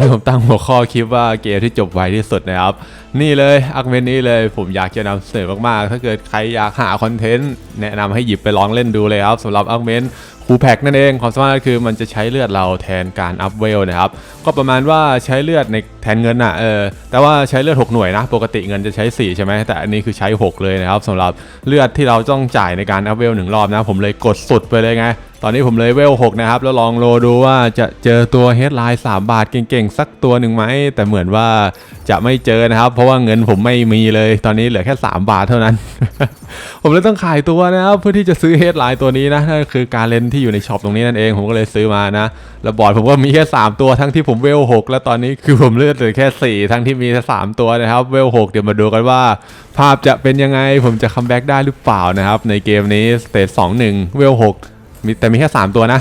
ที่ผมตั้งหัวข้อคลิปว่าเกมที่จบไวที่สุดนะครับ นี่เลยอักเมนนี้เลยผมอยากจะนำเสนอมากๆ ถ้าเกิดใครอยากหาคอนเทนต์แนะนำให้หยิบไปลองเล่นดูเลยครับสำหรับอักเมนคูแพ็กนั่นเองความสามารถก็คือมันจะใช้เลือดเราแทนการอัพเวลนะครับ ก็ประมาณว่าใช้เลือดในแทนเงินอะเออแต่ว่าใช้เลือด 6 หน่วยนะ ปกติเงินจะใช้ 4 ใช่ไหมแต่อันนี้คือใช้ 6 เลยนะครับสำหรับเลือดที่เราต้องจ่ายในการอัพเวลหนึ่งรอบนะ ผมเลยกดสุดไปเลยไง ตอนนี้ผมเลยเวล6นะครับ แล้วลองโลดูว่าจะเจอตัวเฮดไลน์3 บาทเก่งๆ สักตัวหนึ่งไหม แต่เหมือนว่าจะไม่เจอนะครับ เพราะว่าเงินผมไม่มีเลย ตอนนี้เหลือแค่ 3 บาทเท่านั้น ผมเลยต้องขายตัวนะครับ เพื่อที่จะซื้อเฮดไลน์ตัวนี้นะนั่นคือการเลนที่อยู่ในช็อปตรงนี้นั่นเอง ผมก็เลยซื้อมานะ แล้วบอร์ดผมก็มีแค่ 3 ตัวทั้งที่ผมเวล6แล้วตอนนี้คือผมเลือดเหลือแค่ 4 ทั้งที่มีแค่3ตัวนะครับ เวล6เดี๋ยวมาดูกันว่า ภาพจะเป็นยังไง ผมจะคัมแบ็กได้หรือเปล่านะครับ ในเกมนี้สเตจ2 1 เวล6 มีแต่มีแค่ 3 ตัวนะ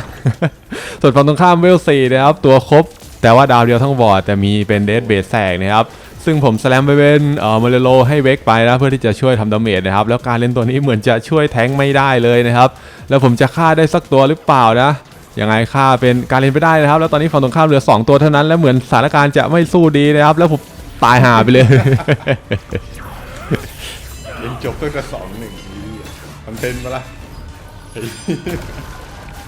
ส่วนฝั่งตรงข้ามเวล4นะครับ ตัวครบ แต่ว่าดาวเดียวทั้งบอร์ดแต่มีเป็นเดสเบสแสกนะครับ ซึ่งผมสแลมไปเป็นเอ่อมเลโลให้เวกไปนะเพื่อที่จะช่วยทำดาเมจนะครับ แล้วการเล่นตัวนี้เหมือนจะช่วยแทงค์ไม่ได้เลยนะครับ แล้วผมจะฆ่าได้สักตัวหรือเปล่านะยังไงฆ่าเป็นการเล่นไปได้นะครับ แล้วตอนนี้ฝั่งตรงข้ามเหลือ 2 ตัวเท่านั้น แล้วเหมือนสถานการณ์จะไม่สู้ดีนะครับ แล้วผมตายหาไปเลย ยังจบตั้งแต่สองหนึ่งคอนเทนต์มาละ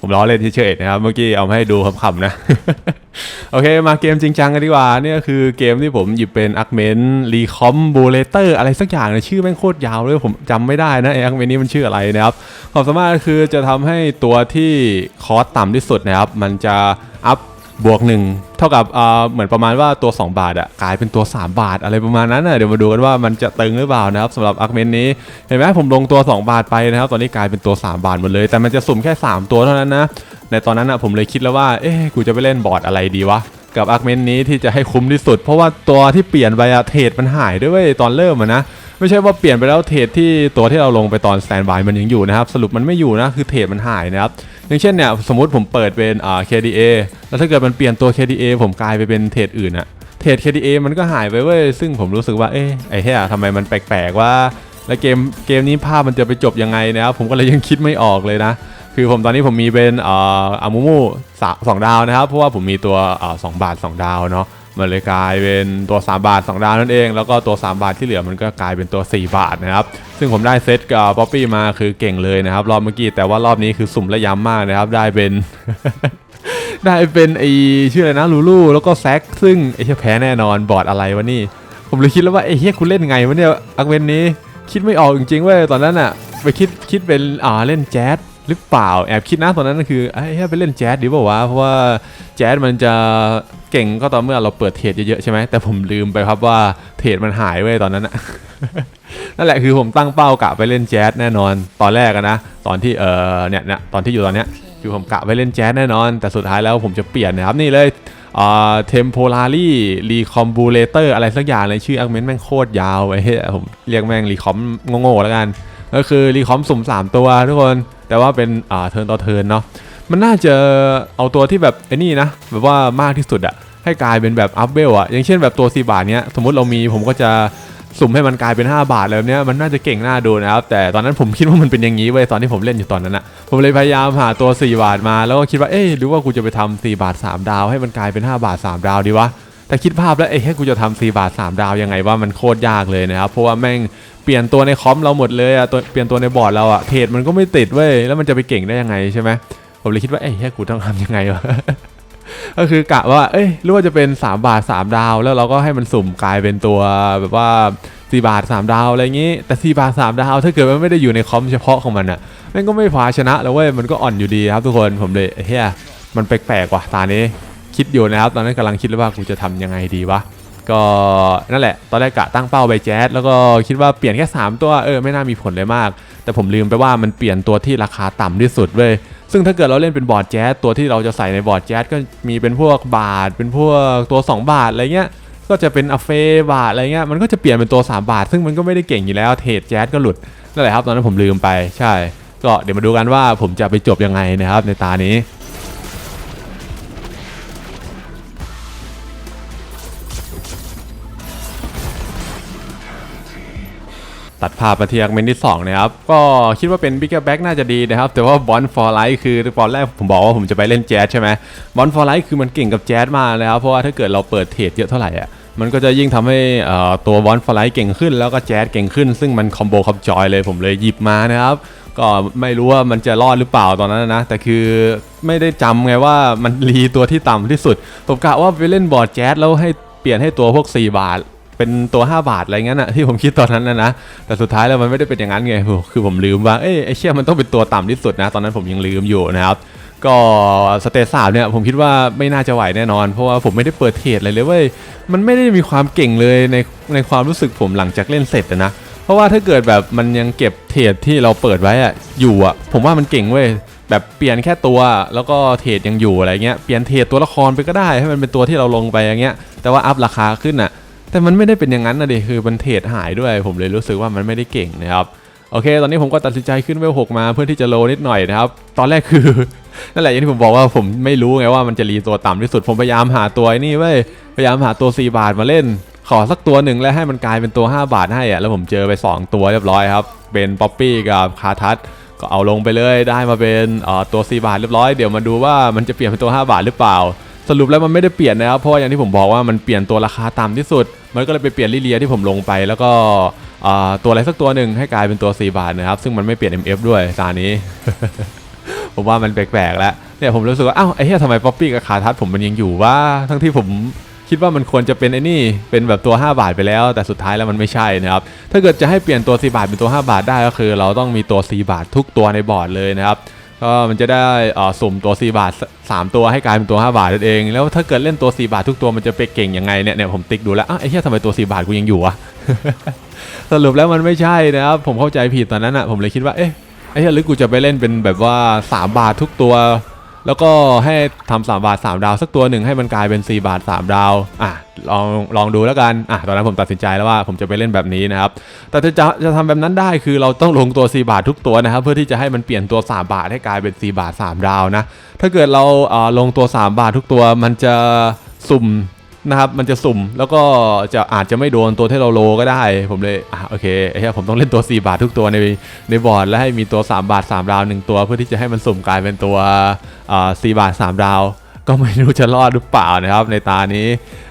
ผมล้อเล่นเฉยๆนะครับ เมื่อกี้เอามาให้ดูขำๆนะ โอเคมาเกมจริงจังกันดีกว่าเนี่ยคือเกมที่ผมหยิบเป็นอักเมนรีคอมบูเลเตอร์อะไรสักอย่างนะชื่อแม่งโคตรยาวเลยผมจำไม่ได้นะไออักเมนนี้มันชื่ออะไรนะครับความสามารถคือจะทำให้ตัวที่คอสต่ำที่สุดนะครับ มันจะอัพ บวกหนึ่งเท่ากับอ่าเหมือนประมาณว่าตัว 2 บาทอะกลายเป็นตัว 3 บาท อะไรประมาณนั้นนะเดี๋ยวมาดูกันว่ามันจะตึงหรือเปล่านะครับสำหรับอักเมนนี้เห็นไหมผมลงตัว 2 บาทไปนะครับ ตอนนี้กลายเป็นตัว 3 บาทหมดเลย แต่มันจะสุ่มแค่ 3 ตัวเท่านั้นนะในตอนนั้นอะผมเลยคิดแล้วว่าเอ๊ะกูจะไปเล่นบอร์ดอะไรดีวะกับอาร์เมนนี้ที่จะให้คุ้มที่สุด เพราะว่าตัวที่เปลี่ยนไปอะเทรดมันหายด้วยเวยตอนเริ่มอะนะไม่ใช่ว่าเปลี่ยนไปแล้วเทรดที่ตัวที่เราลงไปตอนสแตนบายมันยังอยู่นะครับสรุปมันไม่อยู่นะคือเทรดมันหายนะครับ อย่างเช่นเนี่ยสมมติผมเปิดเป็นอ่า KDA แล้วถ้าเกิดมันเปลี่ยนตัว KDA ผมกลายไปเป็นเทรดอื่นอะเทรด KDA มันก็หายไปเว้ยซึ่งผมรู้สึกว่าเอ๊ะไอ้เหี้ยทำไมมันแปลกๆว่าแล้วเกมเกมนี้ภาพมันจะไปจบยังไงนะครับผมก็เลยยังคิดไม่ออกเลยนะ คือผมตอนนี้ผมมีเป็นเอ่ออามูมูสองดาวนะครับ เพราะว่าผมมีตัวอ่อสองบาท 2 ดาวเนาะ มันเลยกลายเป็นตัว 3 บาท 2 ดาวนั่นเอง แล้วก็ตัว 3 บาทที่เหลือมันก็กลายเป็นตัว 4 บาทนะครับ ซึ่งผมได้เซตกับป๊อปปี้มาคือเก่งเลยนะครับ รอบเมื่อกี้แต่ว่ารอบนี้คือสุ่มและย้ำมากนะครับ ได้เป็น ได้เป็นไอชื่ออะไรนะลูลูแล้วก็แซกซึ่งไอเชี่ยแพ้แน่นอนบอร์ดอะไรวะนี่ ผมเลยคิดแล้วว่าไอ้เฮียคุณเล่นไงวะเนี่ยอักเวนนี้คิดไม่ออกจริงๆเว้ยตอนนั้นอะไปคิดคิดเป็นอ่าเล่นแจ๊สหรือเปล่าแอบคิดนะตอนนั้นคือไอ้เฮียไปเล่นแจ๊สดีเปล่าวะเพราะว่าแจ๊สมันจะ เก่งก็ต่อเมื่อเราเปิดเทรดเยอะๆใช่ไหมแต่ผมลืมไปครับว่าเทรดมันหายเว้ยตอนนั้นอะนั่นแหละคือผมตั้งเป้ากะไปเล่นแจ๊สแน่นอนตอนแรกนะตอนที่เออเนี่ยเนี่ยตอนที่อยู่ตอนเนี้ยคือผมกะไปเล่นแจ๊สแน่นอน แต่สุดท้ายแล้วผมจะเปลี่ยนนะครับนี่เลยอ่าเทมโพลารีรีคอมบูเลเตอร์อะไรสักอย่างเลยชื่ออักเมนแม่งโคตรยาวไอ้เหี้ยผมเรียกแม่งรีคอมโง่ๆแล้วกัน ก็คือรีคอมสุ่ม 3 ตัวทุกคน แต่ว่าเป็นอ่าเทิร์นต่อเทิร์นเนาะ มันน่าจะเอาตัวที่แบบไอ้นี่นะแบบว่ามากที่สุดอะให้กลายเป็นแบบอัพเวลอะอย่างเช่นแบบตัว 4 บาทเนี้ยสมมติเรามีผมก็จะสุ่มให้มันกลายเป็น 5 บาทแล้วเนี้ยมันน่าจะเก่งน่าดูนะครับ แต่ตอนนั้นผมคิดว่ามันเป็นอย่างนี้เว้ยตอนที่ผมเล่นอยู่ตอนนั้นอะผมเลยพยายามหาตัว 4 บาทมาแล้วก็คิดว่าเอ๊ะหรือว่ากูจะไปทำ4บาท 3 ดาว ให้มันกลายเป็น 5 บาท 3 ดาวดีวะแต่คิดภาพแล้วเอ๊ะให้กูจะทำ4บาท 3 ดาวยังไงว่ามันโคตรยากเลยนะครับเพราะว่าแม่งเปลี่ยนตัวในคอมเราหมดเลยอะตัวเปลี่ยนตัวในบอร์ดเราอะเทรดมันก็ไม่ติดเว้ยแล้วมันจะไปเก่งได้ยังไงใช่ไหม ผมเลยคิดว่าเอ๊ะให้กูต้องทำยังไงวะก็คือกะว่า เอ้ยหรือว่าจะเป็น 3 บาท 3 ดาว แล้วเราก็ให้มันสุ่มกลายเป็นตัวแบบว่า 4 บาท 3 ดาวอะไรอย่างงี้ แต่ 4 บาท 3 ดาว ถ้าเกิดมันไม่ได้อยู่ในคอมเฉพาะของมันอะมันก็ไม่พาชนะแล้วเว้ย มันก็อ่อนอยู่ดีครับทุกคน ผมเลยเฮียมันแปลกๆว่ะตานี้ คิดอยู่นะครับ ตอนนั้นกำลังคิดว่ากูจะทำยังไงดีวะ ก็นั่นแหละ ตอนแรกกะตั้งเป้าไปแจ๊สแล้วก็คิดว่าเปลี่ยนแค่ 3 ตัวเออไม่น่ามีผลเลยมาก แต่ผมลืมไปว่ามันเปลี่ยนตัวที่ราคาต่ำที่สุดเว้ยซึ่งถ้าเกิดเราเล่นเป็นบอร์ดแจ๊สตัวที่เราจะใส่ในบอร์ดแจ๊สก็มีเป็นพวกบาท เป็นพวกตัว 2 บาทอะไรเงี้ยก็จะเป็นอเฟบาทอะไรเงี้ยมันก็จะเปลี่ยนเป็นตัว 3 บาท ซึ่งมันก็ไม่ได้เก่งอยู่แล้วเทรดแจ๊สก็หลุดนั่นแหละครับตอนนั้นผมลืมไปใช่ ก็เดี๋ยวมาดูกันว่าผมจะไปจบยังไงนะครับในตานี้ ตัดภาพมาที่อาร์เมนที่2นะครับ ก็คิดว่าเป็นบิ๊กแบ็กน่าจะดีนะครับ แต่ว่าบอลฟอร์ไลท์คือตอนแรกผมบอกว่าผมจะไปเล่นแจ๊สใช่ไหมบอลฟอร์ไลท์คือมันเก่งกับแจ๊สมากนะครับ เพราะว่าถ้าเกิดเราเปิดเทรดเยอะเท่าไหร่อะมันก็จะยิ่งทำให้ตัวบอลฟอร์ไลท์เก่งขึ้น แล้วก็แจ๊สเก่งขึ้น ซึ่งมันคอมโบคอมจอยเลยผมเลยหยิบมานะครับ ก็ไม่รู้ว่ามันจะรอดหรือเปล่าตอนนั้นนะ แต่คือไม่ได้จำไงว่ามันรีตัวที่ต่ำที่สุดผมกะว่าไปเล่นบอร์ดแจ๊สแล้วให้เปลี่ยนให้ตัวพวก 4 บาท เป็นตัว 5 บาทอะไรเงี้ยนะที่ผมคิดตอนนั้นนะนะแต่สุดท้ายแล้วมันไม่ได้เป็นอย่างนั้นไงคือผมลืมว่าเอ้ยไอเชี่ยมันต้องเป็นตัวต่ำที่สุดนะ ตอนนั้นผมยังลืมอยู่นะครับก็สเตจสามเนี่ยผมคิดว่าไม่น่าจะไหวแน่นอน เพราะว่าผมไม่ได้เปิดเทรดอะไรเลยเว้ยมันไม่ได้มีความเก่งเลยในในความรู้สึกผมหลังจากเล่นเสร็จนะเพราะว่าถ้าเกิดแบบมันยังเก็บเทรดที่เราเปิดไว้อะอยู่อะผมว่ามันเก่งเว้ยแบบเปลี่ยนแค่ตัวแล้วก็เทรดยังอยู่อะไรเงี้ยเปลี่ยนเทรดตัวละครไปก็ได้ให้มันเป็นตัวที่เราลงไปอย่างเงี้ยแต่ว่าอัพราคาขึ้นอะ แต่มันไม่ได้เป็นอย่างนั้นนะดิคือมันเทรดหายด้วย ผมเลยรู้สึกว่ามันไม่ได้เก่งนะครับโอเค ตอนนี้ผมก็ตัดสินใจขึ้นเวลหกมาเพื่อที่จะโลนิดหน่อยนะครับ ตอนแรกคือ นั่นแหละอย่างที่ผมบอกว่าผมไม่รู้ไงว่ามันจะรีตัวต่ำที่สุด ผมพยายามหาตัวนี่เว้ย พยายามหาตัว 4 บาทมาเล่น ขอสักตัวหนึ่งแล้วให้มันกลายเป็นตัว 5 บาทให้อะแล้วผมเจอไป 2 ตัวเรียบร้อยครับ เป็นป๊อปปี้กับคาทัสก็เอาลงไปเลย ได้มาเป็นเอ่อตัว 4 บาทเรียบร้อย เดี๋ยวมาดูว่ามันจะเปลี่ยนเป็นตัว 5 บาทหรือเปล่า สรุปแล้วมันไม่ได้เปลี่ยนนะครับ เพราะว่าอย่างที่ผมบอกว่ามันเปลี่ยนตัวราคาต่ำที่สุด มันก็เลยไปเปลี่ยนลิเลียที่ผมลงไป แล้วก็ตัวอะไรสักตัวหนึ่งให้กลายเป็นตัว 4 บาทนะครับ ซึ่งมันไม่เปลี่ยน MF ด้วยตานี้ ผมว่ามันแปลกๆแล้วเนี่ยผมรู้สึกว่าอ้าวไอ้เหี้ยทำไมป๊อปปี้กับคาทัสผมมันยังอยู่ว่าทั้งที่ผมคิดว่ามันควรจะเป็นไอ้นี่เป็นแบบตัว 5 บาทไปแล้ว แต่สุดท้ายแล้วมันไม่ใช่นะครับ ถ้าเกิดจะให้เปลี่ยนตัว 4 บาทเป็นตัว 5 บาทได้ก็คือ เราต้องมีตัว 4 บาททุกตัวในบอร์ดเลยนะครับ ก็มันจะได้สุ่มตัว 4 บาท 3 ตัวให้กลายเป็นตัว 5 บาทนั่นเอง แล้วถ้าเกิดเล่นตัว 4 บาททุกตัวมันจะไปเก่งยังไงเนี่ยเนี่ยผมติ๊กดูแล้วอ้าวไอ้เหี้ยทำไมตัว 4 บาทกูยังอยู่วะสรุปแล้วมันไม่ใช่นะครับผมเข้าใจผิดตอนนั้นอะผมเลยคิดว่าเอ๊ะไอ้เหี้ยหรือกูจะไปเล่นเป็นแบบว่า 3 บาททุกตัว แล้วก็ให้ทำสามบาท 3 ดาว สักตัวหนึ่งให้มันกลายเป็น 4 บาท 3 ดาวอะลองลองดูแล้วกันอะตอนนั้นผมตัดสินใจแล้วว่าผมจะไปเล่นแบบนี้นะครับ แต่จะจะทำแบบนั้นได้คือเราต้องลงตัว 4 บาททุกตัวนะครับ เพื่อที่จะให้มันเปลี่ยนตัว 3 บาทให้กลายเป็น 4 บาท 3 ดาวนะ ถ้าเกิดเราเอ่อลงตัว 3 บาททุกตัวมันจะสุ่ม นะครับมันจะสุ่มแล้วก็จะอาจจะไม่โดนตัวที่เราโลก็ได้ ผมเลยอะโอเคไอ้เหี้ยผมต้องเล่นตัว 4 บาททุกตัวในในบอร์ดแล้วให้มีตัว 3 บาท 3 ดาว1ตัวเพื่อที่จะให้มันสุ่มกลายเป็นตัวอ่า4บาท 3 ดาว ก็ไม่รู้จะรอดหรือเปล่านะครับในตานี้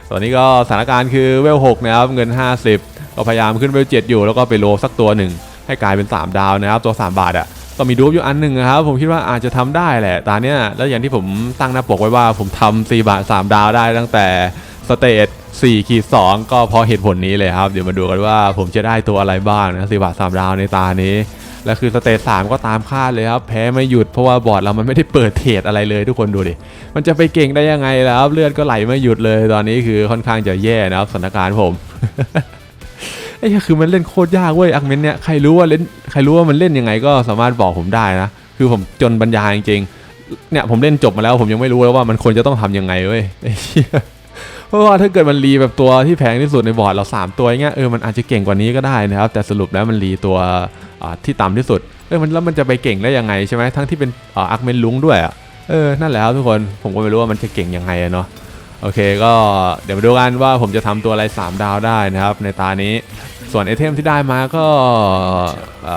ตอนนี้ก็สถานการณ์คือเวล6นะครับเงิน 50 ก็พยายามขึ้นเวล7อยู่ แล้วก็ไปโลสักตัวหนึ่งให้กลายเป็น 3 ดาวนะครับตัว 3 บาทอะก็มีดูปอยู่อันหนึ่งนะครับผมคิดว่าอาจจะทำได้แหละตาเนี้ยแล้วอย่างที่ผมตั้งหน้าปกไว้ว่าผมทำ4บาท3ดาวได้ตั้งแต่ สเตจ4ขีด2ก็เพราะเหตุผลนี้เลยครับ เดี๋ยวมาดูกันว่าผมจะได้ตัวอะไรบ้างนะ4บาท3ดาวในตานี้ และคือสเตจ3ก็ตามคาดเลยครับ แพ้ไม่หยุดเพราะว่าบอร์ดเรามันไม่ได้เปิดเทรดอะไรเลยทุกคนดูดิ มันจะไปเก่งได้ยังไงแล้วครับเลือดก็ไหลไม่หยุดเลยตอนนี้คือค่อนข้างจะแย่นะครับสถานการณ์ผมไอ้คือมันเล่นโคตรยากเว้ยอักเมนเนี่ยใครรู้ว่าเล่นใครรู้ว่ามันเล่นยังไงก็สามารถบอกผมได้นะคือผมจนบรรยายจริงเนี่ยผมเล่นจบมาแล้วผมยังไม่รู้เลยว่ามันควรจะต้องทำยังไงเว้ยไอ้เหี้ย เพราะว่าถ้าเกิดมันรีแบบตัวที่แพงที่สุดในบอร์ดเราสามตัวอย่างเงี้ยเออมันอาจจะเก่งกว่านี้ก็ได้นะครับ แต่สรุปแล้วมันรีตัวที่ต่ำที่สุดเออมันแล้วมันจะไปเก่งได้ยังไงใช่ไหมทั้งที่เป็นอ่าอักเมนลุงด้วยอะเออนั่นแหละครับทุกคนผมก็ไม่รู้ว่ามันจะเก่งยังไงเนาะโอเคก็เดี๋ยวมาดูกันว่าผมจะทำตัวอะไร 3 ดาวได้นะครับ ในตานี้ส่วนไอเทมที่ได้มาก็เ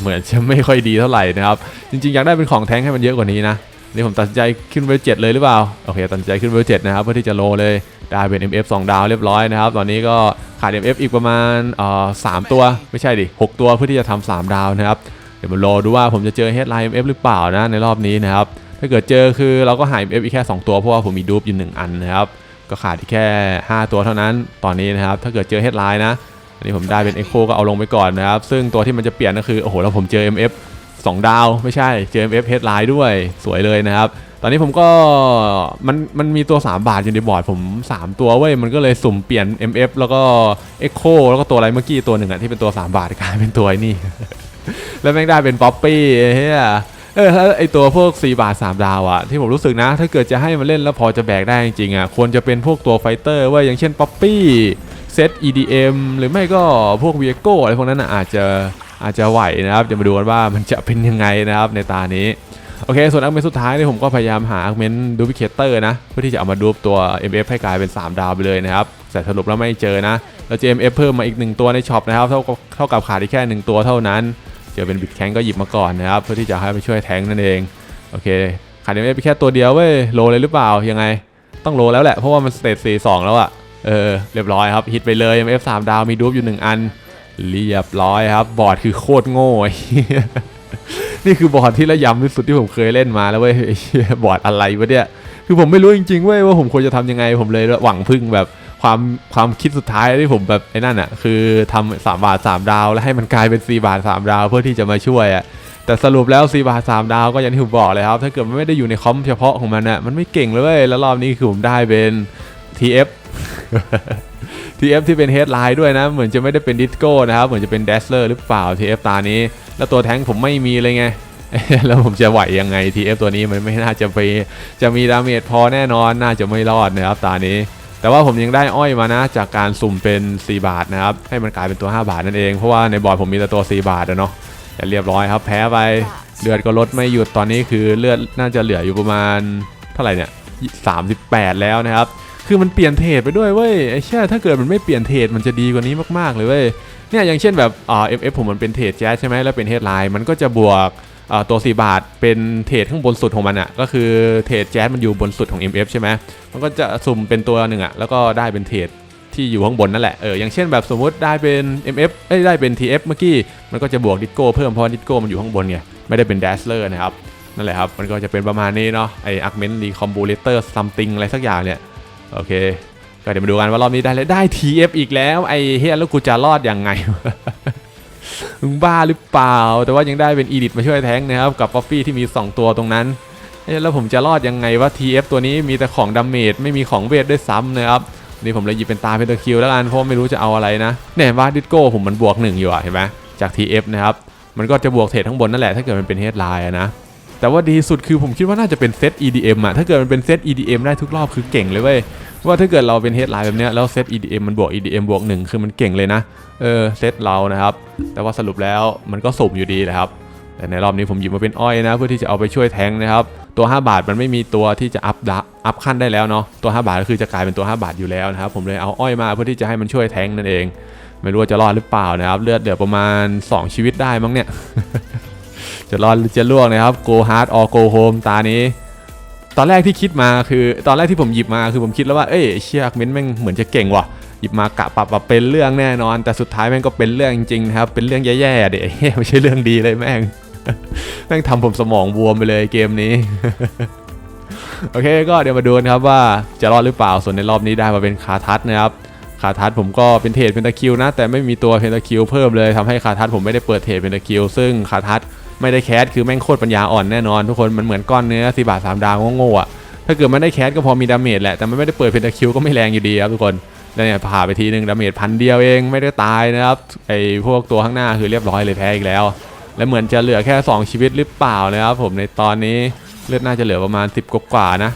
เหมือนจะไม่ค่อยดีเท่าไหร่นะครับ จริงๆ อยากได้เป็นของแท้งให้มันเยอะกว่านี้นะ นี่ผมตัดสินใจขึ้นเวลเจ็ดเลยหรือเปล่า โอเคตัดสินใจขึ้นเวลเจ็ดนะครับเพื่อที่จะโลเลยได้เป็น MF 2 ดาวเรียบร้อยนะครับ ตอนนี้ก็ขาด MF อีกประมาณเอ่อสามตัวไม่ใช่ดิ6ตัวเพื่อที่จะทำ3ดาวนะครับ เดี๋ยวมาโลดูว่าผมจะเจอ headline MF หรือเปล่านะในรอบนี้นะครับ ถ้าเกิดเจอคือเราก็หาย MF อีกแค่ 2 ตัวเพราะว่าผมมีดูปอยู่ 1 อันนะครับ ก็ขาดอีกแค่ 5 ตัวเท่านั้นตอนนี้นะครับ ถ้าเกิดเจอ headline นะอันนี้ผมได้เป็น Echo ก็เอาลงไปก่อนนะครับ ซึ่งตัวที่มันจะเปลี่ยนก็คือโอ้โหแล้วผมเจอ MF 2 ดาวไม่ใช่เจอ MF headline ด้วยสวยเลยนะครับ ตอนนี้ผมก็มันมันมีตัว 3 บาทอยู่ในบอร์ดผม 3 ตัวเว้ย มันก็เลยสุ่มเปลี่ยน MF แล้วก็ Echo แล้วก็ตัวอะไรเมื่อกี้ตัวหนึ่งอะที่เป็นตัว 3 บาทกลายเป็นตัวไอ้นี่ แล้วแม่งได้เป็นป๊อปปี้เฮียเออแล้วไอตัวพวก 4 บาท 3 ดาวอะที่ผมรู้สึกนะ ถ้าเกิดจะให้มันเล่นแล้วพอจะแบกได้จริงๆอะควรจะเป็นพวกตัวไฟเตอร์เว่าอย่างเช่นป๊อปปี้เซต EDM หรือไม่ก็พวก v ีโก้อะไรพวกนั้นอะอาจจะ อาจจะไหวนะครับเดี๋ยวมาดูกันว่ามันจะเป็นยังไงนะครับในตานี้โอเคส่วนอักเมนสุดท้ายเนี่ยผมก็พยายามหาอักเมนดูพิเคเตอร์นะ เพื่อที่จะเอามาดูตัว MF ให้กลายเป็น 3 ดาวไปเลยนะครับ แต่สรุปแล้วไม่เจอนะแล้วเจอ MF เพิ่มมาอีก 1 ตัวในช็อปนะครับ เท่ากับเท่ากับขาดอีกแค่ 1 ตัวเท่านั้น เจอเป็นบิดแข้งก็หยิบมาก่อนนะครับ เพื่อที่จะให้ไปช่วยแทงนั่นเอง โอเค ขาด MF ไปแค่ตัวเดียวเว้ยโลเลยหรือเปล่ายังไง ต้องโลแล้วแหละเพราะว่ามันสเตจ42 แล้วอะเออเรียบร้อยครับฮิตไปเลย MF 3 ดาวมีดูฟอยู่ 1 อัน เรียบร้อยครับ บอร์ดคือโคตรโง่นี่คือบอร์ดที่ระยำที่สุดที่ผมเคยเล่นมาแล้วเว้ยบอร์ดอะไรวะเนี่ยคือผมไม่รู้จริงๆเว้ยว่าผมควรจะทำยังไงผมเลยหวังพึ่งแบบความความคิดสุดท้ายที่ผมแบบไอ้นั่นอะคือทำสามบาทสามดาว แล้วให้มันกลายเป็น4บาทสามดาว เพื่อที่จะมาช่วยอะแต่สรุปแล้ว4บาท3ดาวก็อย่างที่ผมบอกเลยครับ ถ้าเกิดมันไม่ได้อยู่ในคอมเฉพาะของมันอะมันไม่เก่งเลยเว้ยแล้วรอบนี้คือผมได้เป็น TF TF ที่เป็น headline ด้วยนะ เหมือนจะไม่ได้เป็นดิสโก้นะครับ เหมือนจะเป็น Dazzler หรือเปล่า TF ตานี้ แล้วตัวแท้งผมไม่มีเลยไง แล้วผมจะไหวยังไง TF ตัวนี้มันไม่น่าจะไปจะมีดาเมจพอแน่นอนน่าจะไม่รอดนะครับตานี้แต่ว่าผมยังได้อ้อยมานะ จากการสุ่มเป็น 4 บาทนะครับ ให้มันกลายเป็นตัว 5 บาทนั่นเอง เพราะว่าในบอร์ดผมมีแต่ตัว 4 บาทอะเนาะแต่เรียบร้อยครับ แพ้ไปเลือดก็ลดไม่หยุดตอนนี้คือเลือดน่าจะเหลืออยู่ประมาณเท่าไหร่เนี่ย38 แล้วนะครับ คือมันเปลี่ยนเทรดไปด้วยเว้ยไอ้เช่ยถ้าเกิดมันไม่เปลี่ยนเทรดมันจะดีกว่านี้มากๆเลยเว้ยเนี่ยอย่างเช่นแบบอ่า FF ผมมันเป็นเทรดแจ๊สใช่ไหมแล้วเป็นเฮดไลน์มันก็จะบวกตัว4บาทเป็นเทรดข้างบนสุดของมันอะ่ะก็คือเทรดแจ๊สมันอยู่บนสุดของ MF ใช่ไหมมันก็จะสุ่มเป็นตัวหนึ่งอะ่ะแล้วก็ได้เป็นเทรดที่อยู่ข้างบนนั่นแหละเอออย่างเช่นแบบสมมุติได้เป็น MF เอ้ยได้เป็น TF เมื่อกี้มันก็จะบวกดิสโก้เพิ่มเพราะดิสโก้มันอยู่ข้างบนไงไม่ได้เป็นดัสเลอร์นะครับนั่นแหละครับมันก็จะเป็นประมาณนี้เนาะไออาร์เมนต์รีคอมบูเลเตอร์ซัมติงอะไรสักอย่างเนี่ย โอเค ก็เดี๋ยวมาดูกันว่ารอบนี้ได้เลยได้ TF อีกแล้วไอ้เฮียแล้วกูจะรอดยังไงมึงบ้าหรือเปล่า แต่ว่ายังได้เป็นอีดิทมาช่วยแทงนะครับ กับป๊อฟฟี่ที่มี 2 ตัวตรงนั้นเอ๊ะแล้วผมจะรอดยังไงว่า TF ตัวนี้มีแต่ของดาเมจไม่มีของเวทด้วยซ้ำนะครับนี่ผมเลยหยิบเป็นตาเพนตคิวแล้วกันเพราะว่าไม่รู้จะเอาอะไรนะเนี่ยว่าดิสโก้ผมมันบวกหนึ่งอยู่อะเห็นไหมจาก TF นะครับมันก็จะบวกเทรดข้งบนนั่นแหละถ้าเกิดมันเป็นเฮดไลน์นะ แต่ว่าดีสุดคือผมคิดว่าน่าจะเป็นเซต EDM อะถ้าเกิดมันเป็นเซต EDM ได้ทุกรอบคือเก่งเลยเว้ยว่าถ้าเกิดเราเป็นเฮดไลน์แบบเนี้ยแล้วเซต EDM มันบวก EDM บวกหนึ่งคือมันเก่งเลยนะเออเซตเรานะครับ แต่ว่าสรุปแล้วมันก็สุ่มอยู่ดีแหละครับแต่ในรอบนี้ผมหยิบมาเป็นอ้อยนะ เพื่อที่จะเอาไปช่วยแทงนะครับ ตัว 5 บาทมันไม่มีตัวที่จะอัพดะอัพขั้นได้แล้วเนาะตัว 5 บาทก็คือจะกลายเป็นตัว 5 บาทอยู่แล้วนะครับผมเลยเอาอ้อยมาเพื่อที่จะให้มันช่วยแทงนั่นเอง ไม่รู้ว่าจะรอดหรือเปล่านะครับ เลือดเหลือประมาณ 2 ชีวิตได้มั้งเนี่ย จะรอดหรือจะล่วงนะครับ go hard or go home ตานี้ ตอนแรกที่คิดมาคือ ตอนแรกที่ผมหยิบมาคือผมคิดแล้วว่า เอ้ยเชียร์เม้นแม่งเหมือนจะเก่งว่ะ หยิบมากะปรับปรับเป็นเรื่องแน่นอน แต่สุดท้ายแม่งก็เป็นเรื่องจริงๆนะครับเป็นเรื่องแย่ๆเด็ไม่ใช่เรื่องดีเลยแม่งแม่งทำผมสมองบวมไปเลยเกมนี้โอเคก็เดี๋ยวมาดูกันครับว่าจะรอดหรือเปล่าส่วนในรอบนี้ได้มาเป็นคาทัศนะครับคาทัศผมก็เป็นเทรดเพนตาคิวนะ แต่ไม่มีตัวเพนตาคิวเพิ่มเลยทำให้คาทัศผมไม่ได้เปิดเทรดเพนตาคิว ซึ่งคาทัศ ไม่ได้แคสคือแม่งโคตรปัญญาอ่อนแน่นอนทุกคนมันเหมือนก้อนเนื้อสี่บาทสามดาวโง่ๆอะถ้าเกิดมันได้แคสก็พอมีดาเมจแหละแต่มันไม่ได้เปิดเพนตาคิวก็ไม่แรงอยู่ดีครับทุกคนแล้วเนี่ยผ่าไปทีหนึ่งดาเมจพันเดียวเองไม่ได้ตายนะครับไอพวกตัวข้างหน้าคือเรียบร้อยเลยแพ้อีกแล้ว และเหมือนจะเหลือแค่ 2 ชีวิตหรือเปล่านะครับผมในตอนนี้เลือดน่าจะเหลือประมาณ 10กว่านะ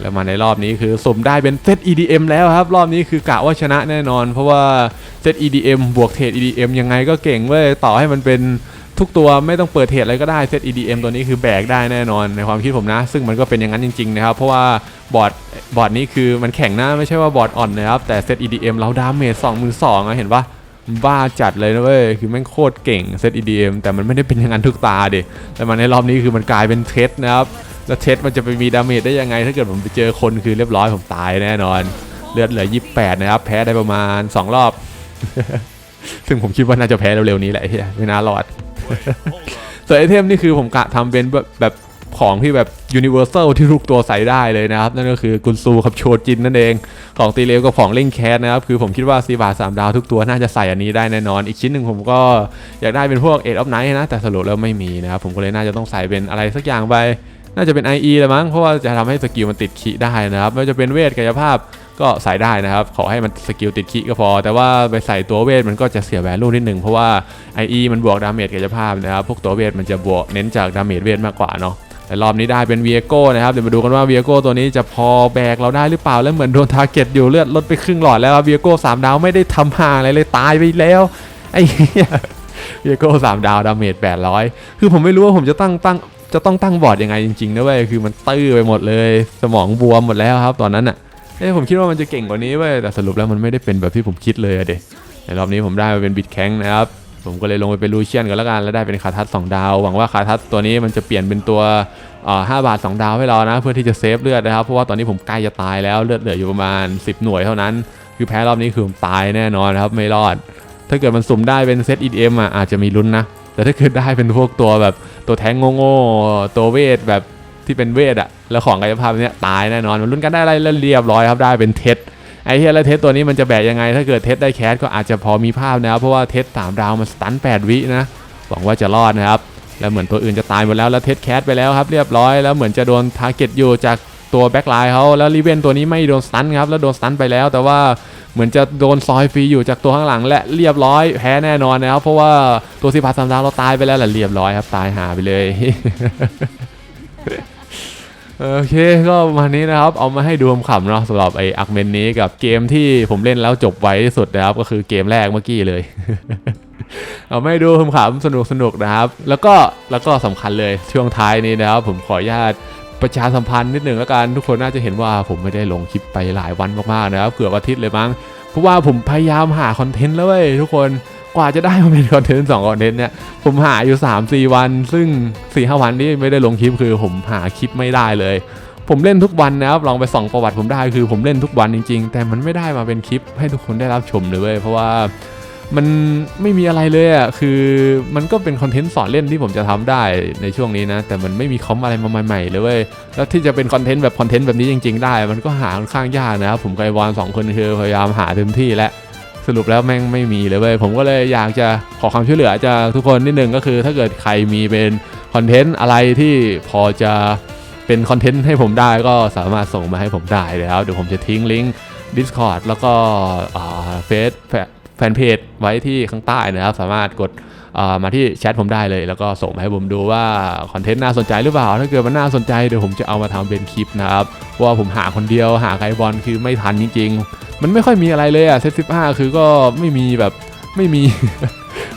แล้วมาในรอบนี้คือสมได้เป็นเซต EDM แล้วครับ รอบนี้คือกะว่าชนะแน่นอน เพราะว่าเซต EDM บวกเทรด EDM ยังไงก็เก่งเว้ยต่อให้มันเป็น ทุกตัวไม่ต้องเปิดเทรดอะไรก็ได้เซต EDM ตัวนี้คือแบกได้แน่นอนในความคิดผมนะ ซึ่งมันก็เป็นอย่างนั้นจริงๆนะครับ เพราะว่าบอร์ดบอร์ดนี้คือมันแข็งนะไม่ใช่ว่าบอร์ดอ่อนนะครับ แต่เซต EDM เราดาเมจ2 2 0 0 0อะเห็นปะบ้าจัดเลยนะเว้ย คือแม่งโคตรเก่งเซต EDM แต่มันไม่ได้เป็นอย่างนั้นทุกตาดิแต่มาในรอบนี้คือมันกลายเป็นเทสนะครับ แล้วเทสมันจะไปมีดาเมจได้ยังไง ถ้าเกิดผมไปเจอคนคือเรียบร้อยผมตายแน่นอน เลือดเหลือ 28 นะครับ แพ้ได้ประมาณ 2 รอบ ซึ่งผมคิดว่าน่าจะแพ้เร็วๆนี้แหละเฮียไม่น่ารอด ส่วนไอเทมนี่คือผมกะทำเป็นแบบแบบของที่แบบ universal ที่ทุกตัวใส่ได้เลยนะครับ นั่นก็คือกุนซูกับโชจินนั่นเอง ของตีเลวกับของเล่งแคสนะครับ คือผมคิดว่าซีบาสามดาวทุกตัวน่าจะใส่อันนี้ได้แน่นอน อีกชิ้นหนึ่งผมก็อยากได้เป็นพวกเอ็ดออฟไนท์นะ แต่สรุปแล้วไม่มีนะครับ ผมก็เลยน่าจะต้องใส่เป็นอะไรสักอย่างไป น่าจะเป็น IE ละมั้งเพราะว่าจะทำให้สกิลมันติดขีได้นะครับไม่ว่าจะเป็นเวทกายภาพ ก็ใส่ได้นะครับ ขอให้มันสกิลติดขีก็พอ แต่ว่าไปใส่ตัวเวทมันก็จะเสียแวลูนิดนึง เพราะว่า IE มันบวกดาเมจกายภาพนะครับ พวกตัวเวทมันจะบวกเน้นจากดาเมจเวทมากกว่าเนาะแต่รอบนี้ได้เป็นเวียโก้นะครับ เดี๋ยวมาดูกันว่าเวียโก้ตัวนี้จะพอแบกเราได้หรือเปล่า แล้วเหมือนโดนทาร์เก็ตอยู่เลือดลดไปครึ่งหลอดแล้วเวียโก้สามดาวไม่ได้ทำห่างอะไรเลยตายไปแล้วไอ้เวียโก้สามดาวดาเมจ800คือผมไม่รู้ว่าผมจะตั้งตั้งจะต้องตั้งบอร์ดยังไงจริงๆนะเว้ยคือมันตื้อไปหมดเลย สมองบวมหมดแล้วครับตอนนั้นอะ เอ้ยผมคิดว่ามันจะเก่งกว่านี้เว้ยแต่สรุปแล้วมันไม่ได้เป็นแบบที่ผมคิดเลยอะเด็ในรอบนี้ผมได้มาเป็นบิดแข้งนะครับ ผมก็เลยลงไปเป็นลูเชียนกันแล้วกัน แล้วได้เป็นคาทัสสองดาว หวังว่าคาทัสตัวนี้มันจะเปลี่ยนเป็นตัวห้าบาท 2 ดาวให้เรานะ เพื่อที่จะเซฟเลือดนะครับ เพราะว่าตอนนี้ผมใกล้จะตายแล้วเลือดเหลืออยู่ประมาณ 10 หน่วยเท่านั้น คือแพ้รอบนี้คือผมตายแน่นอนครับไม่รอด ถ้าเกิดมันสุ่มได้เป็นเซต EDM อะอาจจะมีลุ้นนะ แต่ถ้าเกิดได้เป็นพวกตัวแบบตัวแทงโง่ๆตัวเวทแบบ ที่เป็นเวทอะแล้วของกายภาพเนี้ยตายแน่นอนมันลุ้นกันได้อะไรแล้วเรียบร้อยครับได้เป็นเท็ดไอ้เฮียแล้วเทสตัวนี้มันจะแบกยังไง ถ้าเกิดเทสได้แคสก็อาจจะพอมีภาพนะครับเพราะว่าเทสสามดาวมันสตัน8วินะหวังว่าจะรอดนะครับแล้วเหมือนตัวอื่นจะตายหมดแล้วแล้วเทสแคสไปแล้วครับเรียบร้อยแล้วเหมือนจะโดนทาร์เก็ตอยู่จากตัวแบ็คไลน์เขาแล้วรีเวนตัวนี้ไม่โดนสตันครับแล้วโดนสตันไปแล้ว แต่ว่าเหมือนจะโดนซอยฟรีอยู่จากตัวข้างหลังและเรียบร้อยแพ้แน่นอนนะครับเพราะว่าตัวสิพัสามดาวเราตายไปแล้วแหละเรียบร้อยครับตายหาไปเลย โอเคก็มานี้นะครับ เอามาให้ดูขำๆเนาะสำหรับไอ้อักเมนนี้กับเกมที่ผมเล่นแล้วจบไวที่สุดนะครับ ก็คือเกมแรกเมื่อกี้เลย เอามาให้ดูขำๆสนุกสนุกๆนะครับ แล้วก็แล้วก็สำคัญเลยช่วงท้ายนี้นะครับ ผมขออนุญาตประชาสัมพันธ์นิดหนึ่งแล้วกันทุกคนน่าจะเห็นว่าผมไม่ได้ลงคลิปไปหลายวันมากๆนะครับเกือบอาทิตย์เลยมั้งเพราะว่าผมพยายามหาคอนเทนต์แล้วเว้ยทุกคน กว่าจะได้มาเป็นคอนเทนต์สองคอนเทนต์เนี่ยผมหาอยู่ 3 4 วัน ซึ่ง4ีหวันนี้ไม่ได้ลงคลิปคือผมหาคลิปไม่ได้เลย ผมเล่นทุกวันนะครับลองไปส่องประวัติผมได้คือผมเล่นทุกวันจริง ๆ แต่มันไม่ได้มาเป็นคลิปให้ทุกคนได้รับชมเลยเว้ยเพราะว่ามันไม่มีอะไรเลยอะคือมันก็เป็นคอนเทนต์สอนเล่นที่ผมจะทำได้ในช่วงนี้นะ แต่มันไม่มีคอมอะไรมาใหม่ๆเลยเว้ยแล้วที่จะเป็นคอนเทนต์แบบคอนเทนต์แบบนี้จริง ๆ ได้ มันก็หาค่อนข้างยากนะครับผมกับไอวอนสองคนคือพยายามหาเต็มที่และ สรุปแล้วแม่งไม่มีเลยเว้ยผมก็เลยอยากจะขอความช่วยเหลือจากทุกคนนิดนึงก็คือ ถ้าเกิดใครมีเป็นคอนเทนต์อะไรที่พอจะเป็นคอนเทนต์ให้ผมได้ก็สามารถส่งมาให้ผมได้แล้วเดี๋ยวผมจะทิ้งลิงก์ Discord แล้วก็เฟซแฟนเพจไว้ที่ข้างใต้นะครับ สามารถกด มาที่แชทผมได้เลย แล้วก็ส่งมาให้ผมดูว่าคอนเทนต์น่าสนใจหรือเปล่า ถ้าเกิดมันน่าสนใจเดี๋ยวผมจะเอามาทำเป็นคลิปนะครับเพราะว่าผมหาคนเดียวหาใครบอลคือไม่ทันจริงๆ มันไม่ค่อยมีอะไรเลยอะเซตสิบห้าคือก็ไม่มีแบบไม่มี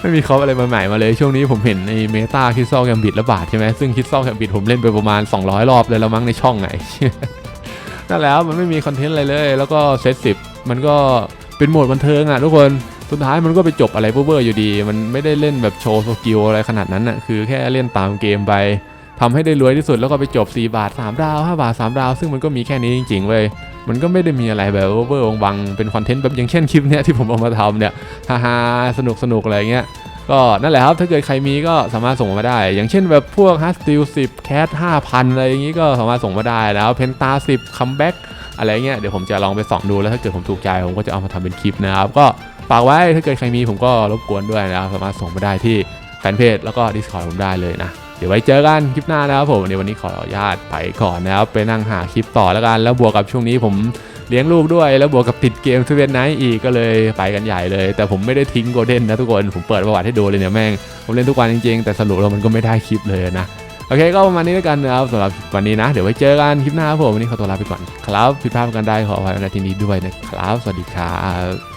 ไม่มีคอปอะไรใหม่ๆมาเลย ช่วงนี้ผมเห็นในเมตาคิดซอลแกมบิดระบาดใช่ไหมซึ่งคิดซอลแกมบิดผมเล่นไปประมาณ 200 รอบเลยแล้วมั้งในช่องไหนนั่นแล้วมันไม่มีคอนเทนต์อะไรเลย แล้วก็เซตสิบมันก็เป็นโหมดบันเทิงอะทุกคน สุดท้ายมันก็ไปจบอะไรเบ้อๆอยู่ดี มันไม่ได้เล่นแบบโชว์สกิลอะไรขนาดนั้นอะคือแค่เล่นตามเกมไปทำให้ได้รวยที่สุดแล้วก็ไปจบ 4 บาท 3 ดาว 5 บาท 3 ดาว ซึ่งมันก็มีแค่นี้จริงๆเว้ยมันก็ไม่ได้มีอะไรแบบเวอร์วังๆเป็นคอนเทนต์แบบอย่างเช่นคลิปเนี้ยที่ผมเอามาทำเนี่ยฮ่าๆสนุกสนุกอะไรเงี้ยก็นั่นแหละครับถ้าเกิดใครมีก็สามารถส่งมาได้ อย่างเช่นแบบพวกฮัสติล10แคท5,000อะไรอย่างงี้ก็สามารถส่งมาได้แล้วเพนตา10คัมแบ็กอะไรเงี้ยเดี๋ยวผมจะลองไปส่องดูแล้วถ้าเกิดผมถูกใจผมก็จะเอามาทำเป็นคลิปนะครับก็ ฝากไว้ถ้าเกิดใครมีผมก็รบกวนด้วยนะครับสามารถส่งมาได้ที่แฟนเพจแล้วก็ Discord ผมได้เลยนะ เดี๋ยวไว้เจอกันคลิปหน้านะครับผมเดี๋ยววันนี้ขออนุญาตไปก่อนนะครับไปนั่งหาคลิปต่อแล้วกันแล้วบวกกับช่วงนี้ผมเลี้ยงลูกด้วย แล้วบวกกับติดเกมทเวนไนท์อีกก็เลยไปกันใหญ่เลย แต่ผมไม่ได้ทิ้งโกลเด้นนะทุกคน ผมเปิดประวัติให้ดูเลยเนี่ยแม่ง ผมเล่นทุกวันจริงๆ แต่สรุปแล้วมันก็ไม่ได้คลิปเลยนะ โอเคก็ประมาณนี้แล้วกันนะครับสำหรับวันนี้นะ เดี๋ยวไว้เจอกันคลิปหน้าครับผมวันนี้ขอตัวลาไปก่อนครับผิดพลาดกันได้ขออภัยในที่นี้ด้วยนะครับ สวัสดีครับ